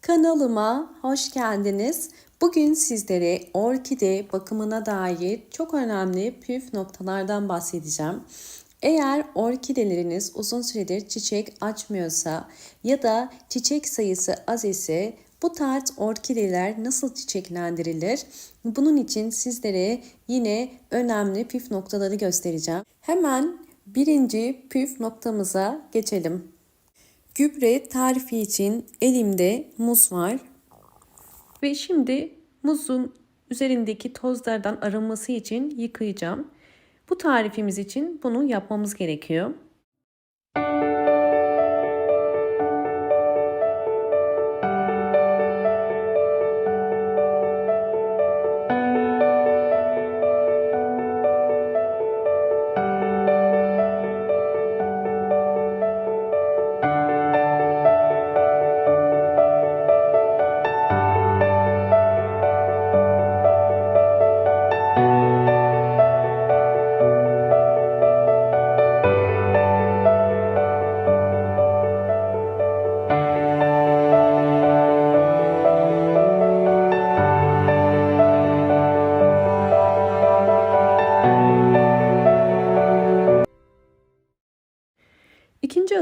Kanalıma hoş geldiniz. Bugün sizlere orkide bakımına dair çok önemli püf noktalardan bahsedeceğim. Eğer orkideleriniz uzun süredir çiçek açmıyorsa ya da çiçek sayısı az ise bu tarz orkideler nasıl çiçeklendirilir? Bunun için sizlere yine önemli püf noktaları göstereceğim. Hemen birinci püf noktamıza geçelim. Gübre tarifi için elimde muz var. Ve şimdi muzun üzerindeki tozlardan arınması için yıkayacağım. Bu tarifimiz için bunu yapmamız gerekiyor.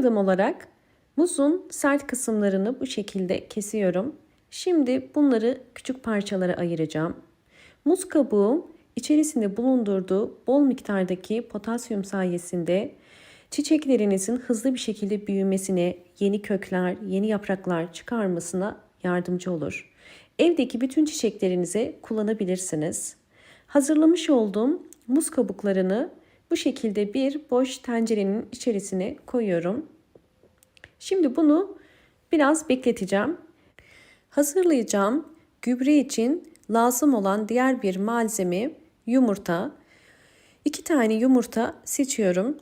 Adım olarak muzun sert kısımlarını bu şekilde kesiyorum. Şimdi bunları küçük parçalara ayıracağım. Muz kabuğu içerisinde bulundurduğu bol miktardaki potasyum sayesinde çiçeklerinizin hızlı bir şekilde büyümesine, yeni kökler, yeni yapraklar çıkarmasına yardımcı olur. Evdeki bütün çiçeklerinize kullanabilirsiniz. Hazırlamış olduğum muz kabuklarını bu şekilde bir boş tencerenin içerisine koyuyorum. Şimdi bunu biraz bekleteceğim. Hazırlayacağım gübre için lazım olan diğer bir malzeme yumurta. İki tane yumurta seçiyorum.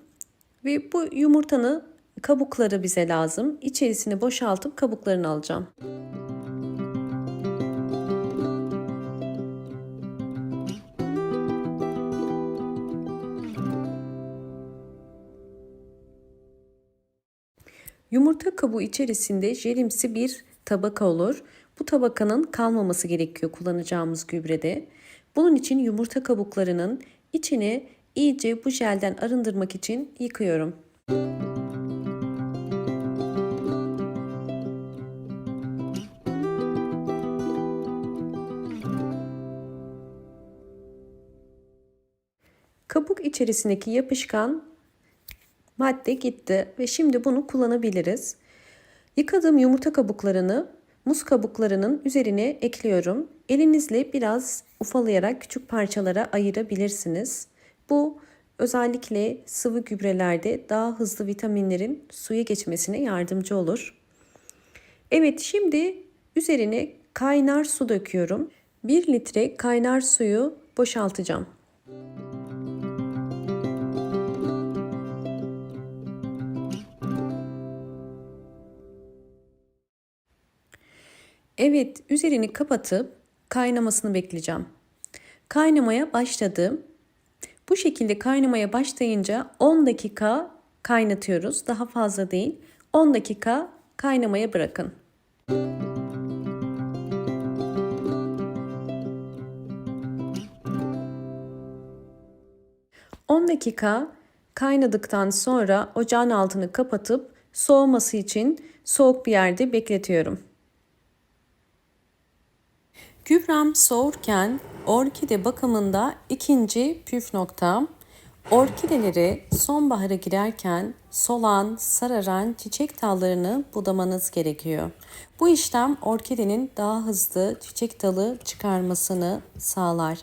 Ve bu yumurtanın kabukları bize lazım. İçerisini boşaltıp kabuklarını alacağım. Yumurta kabuğu içerisinde jelimsi bir tabaka olur. Bu tabakanın kalmaması gerekiyor kullanacağımız gübrede. Bunun için yumurta kabuklarının içini iyice bu jelden arındırmak için yıkıyorum. Kabuk içerisindeki yapışkan madde gitti ve şimdi bunu kullanabiliriz. Yıkadığım yumurta kabuklarını muz kabuklarının üzerine ekliyorum. Elinizle biraz ufalayarak küçük parçalara ayırabilirsiniz. Bu özellikle sıvı gübrelerde daha hızlı vitaminlerin suya geçmesine yardımcı olur. Evet şimdi üzerine kaynar su döküyorum. 1 litre kaynar suyu boşaltacağım. Evet, üzerini kapatıp kaynamasını bekleyeceğim. Kaynamaya başladı. Bu şekilde kaynamaya başlayınca 10 dakika kaynatıyoruz. Daha fazla değil. 10 dakika kaynamaya bırakın. On dakika kaynadıktan sonra ocağın altını kapatıp soğuması için soğuk bir yerde bekletiyorum. Gübrem soğurken orkide bakımında ikinci püf nokta orkideleri sonbahara girerken solan, sararan çiçek dallarını budamanız gerekiyor. Bu işlem orkidenin daha hızlı çiçek dalı çıkarmasını sağlar.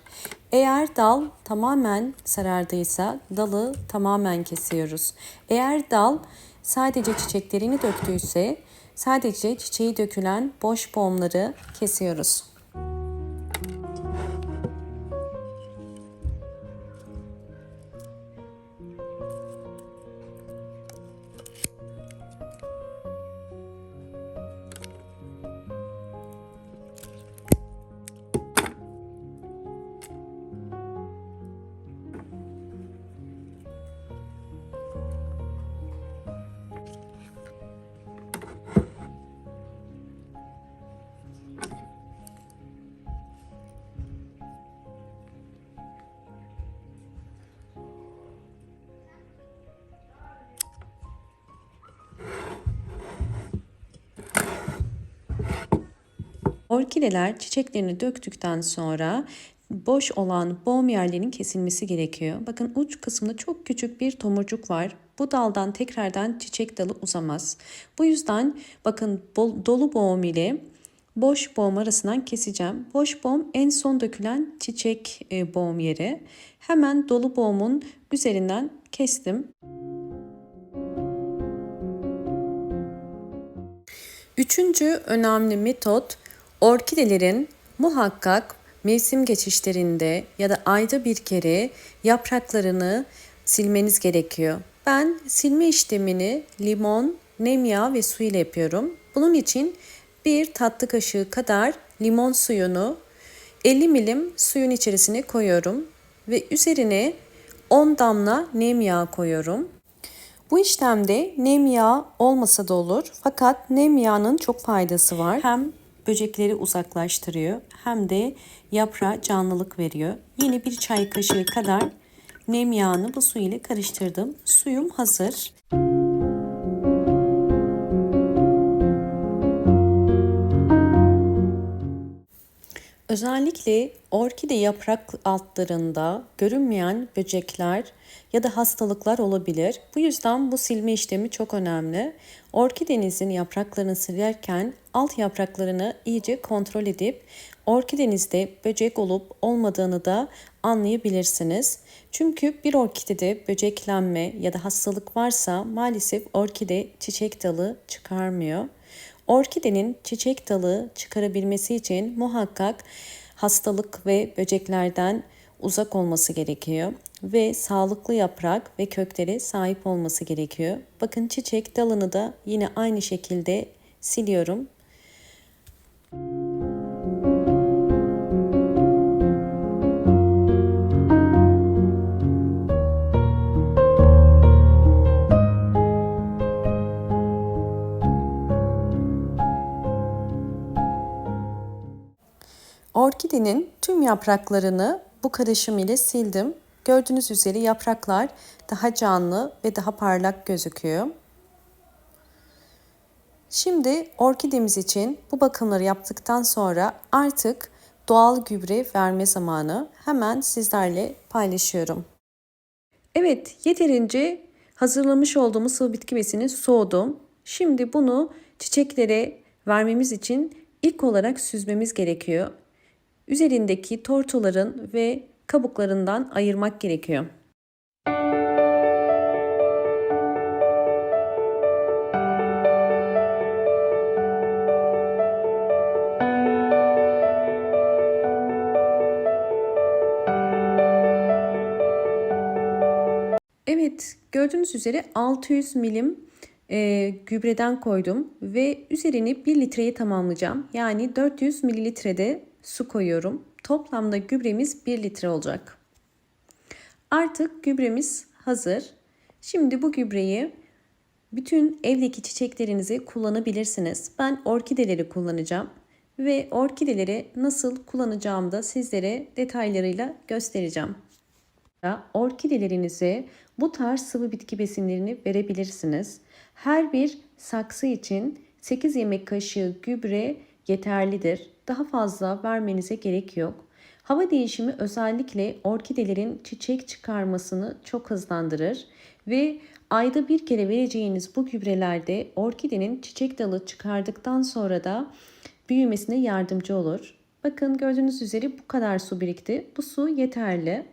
Eğer dal tamamen sarardıysa dalı tamamen kesiyoruz. Eğer dal sadece çiçeklerini döktüyse sadece çiçeği dökülen boş boğumları kesiyoruz. Orkideler çiçeklerini döktükten sonra boş olan boğum yerlerinin kesilmesi gerekiyor. Bakın uç kısmında çok küçük bir tomurcuk var. Bu daldan tekrardan çiçek dalı uzamaz. Bu yüzden bakın dolu boğum ile boş boğum arasından keseceğim. Boş boğum en son dökülen çiçek e, boğum yeri. Hemen dolu boğumun üzerinden kestim. Üçüncü önemli metot orkidelerin muhakkak mevsim geçişlerinde ya da ayda bir kere yapraklarını silmeniz gerekiyor. Ben silme işlemini limon, nem ve su ile yapıyorum. Bunun için bir tatlı kaşığı kadar limon suyunu 50 milim suyun içerisine koyuyorum ve üzerine 10 damla nem yağı koyuyorum. Bu işlemde nem yağı olmasa da olur fakat nem yağının çok faydası var. Hem böcekleri uzaklaştırıyor hem de yaprağa canlılık veriyor. Yine bir çay kaşığı kadar nem yağını bu su ile karıştırdım. Suyum hazır. Özellikle orkide yaprak altlarında görünmeyen böcekler ya da hastalıklar olabilir. Bu yüzden bu silme işlemi çok önemli. Orkidenizin yapraklarını silerken alt yapraklarını iyice kontrol edip orkidenizde böcek olup olmadığını da anlayabilirsiniz. Çünkü bir orkidede böceklenme ya da hastalık varsa maalesef orkide çiçek dalı çıkarmıyor. Orkidenin çiçek dalı çıkarabilmesi için muhakkak hastalık ve böceklerden uzak olması gerekiyor ve sağlıklı yaprak ve kökleri sahip olması gerekiyor. Bakın çiçek dalını da yine aynı şekilde siliyorum. Orkidenin tüm yapraklarını bu karışım ile sildim. Gördüğünüz üzere yapraklar daha canlı ve daha parlak gözüküyor. Şimdi orkidemiz için bu bakımları yaptıktan sonra artık doğal gübre verme zamanı hemen sizlerle paylaşıyorum. Evet yeterince hazırlamış olduğumuz sıvı bitki besini soğudum. Şimdi bunu çiçeklere vermemiz için ilk olarak süzmemiz gerekiyor üzerindeki tortuların ve kabuklarından ayırmak gerekiyor. Evet gördüğünüz üzere 600 milim e, gübreden koydum ve üzerini 1 litreyi tamamlayacağım. Yani 400 mililitrede su koyuyorum. Toplamda gübremiz 1 litre olacak. Artık gübremiz hazır. Şimdi bu gübreyi bütün evdeki çiçeklerinizi kullanabilirsiniz. Ben orkideleri kullanacağım ve orkideleri nasıl kullanacağımı da sizlere detaylarıyla göstereceğim. Orkidelerinize bu tarz sıvı bitki besinlerini verebilirsiniz. Her bir saksı için 8 yemek kaşığı gübre yeterlidir. Daha fazla vermenize gerek yok. Hava değişimi özellikle orkidelerin çiçek çıkarmasını çok hızlandırır ve ayda bir kere vereceğiniz bu gübrelerde orkidenin çiçek dalı çıkardıktan sonra da büyümesine yardımcı olur. Bakın gördüğünüz üzere bu kadar su birikti. Bu su yeterli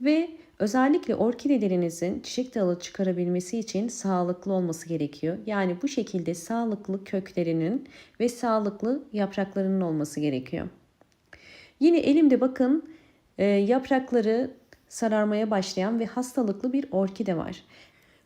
ve özellikle orkidelerinizin çiçek dalı çıkarabilmesi için sağlıklı olması gerekiyor. Yani bu şekilde sağlıklı köklerinin ve sağlıklı yapraklarının olması gerekiyor. Yine elimde bakın e, yaprakları sararmaya başlayan ve hastalıklı bir orkide var.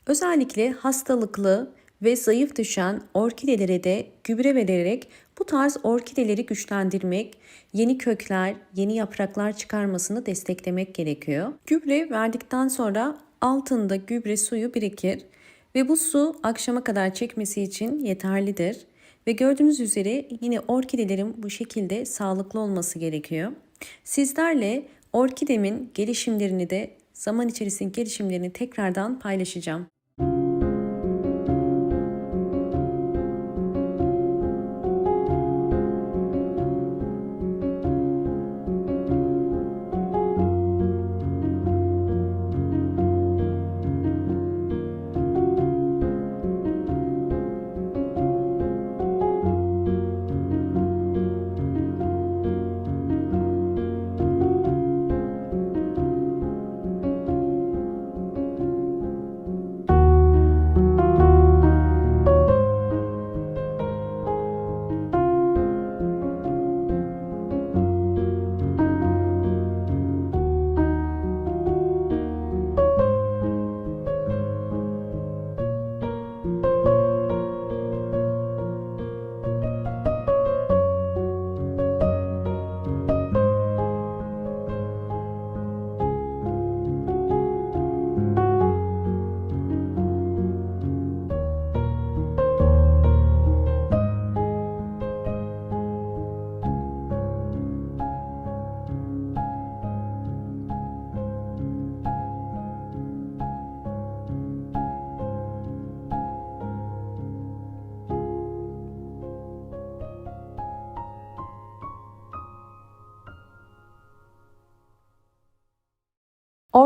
Özellikle hastalıklı ve zayıf düşen orkidelere de gübre vererek bu tarz orkideleri güçlendirmek, yeni kökler, yeni yapraklar çıkarmasını desteklemek gerekiyor. Gübre verdikten sonra altında gübre suyu birikir ve bu su akşama kadar çekmesi için yeterlidir. Ve gördüğünüz üzere yine orkidelerin bu şekilde sağlıklı olması gerekiyor. Sizlerle orkidemin gelişimlerini de zaman içerisinde gelişimlerini tekrardan paylaşacağım.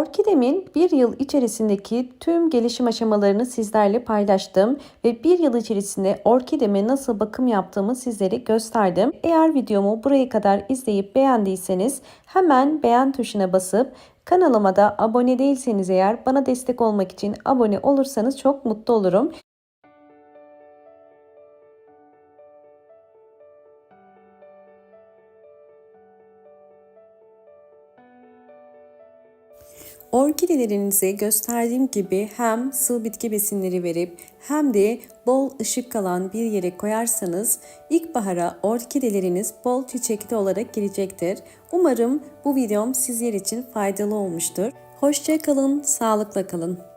Orkidemin bir yıl içerisindeki tüm gelişim aşamalarını sizlerle paylaştım ve bir yıl içerisinde orkideme nasıl bakım yaptığımı sizlere gösterdim. Eğer videomu buraya kadar izleyip beğendiyseniz hemen beğen tuşuna basıp kanalıma da abone değilseniz eğer bana destek olmak için abone olursanız çok mutlu olurum. Orkidelerinize gösterdiğim gibi hem sığ bitki besinleri verip hem de bol ışık alan bir yere koyarsanız ilkbahara orkideleriniz bol çiçekli olarak gelecektir. Umarım bu videom sizler için faydalı olmuştur. Hoşça kalın, sağlıkla kalın.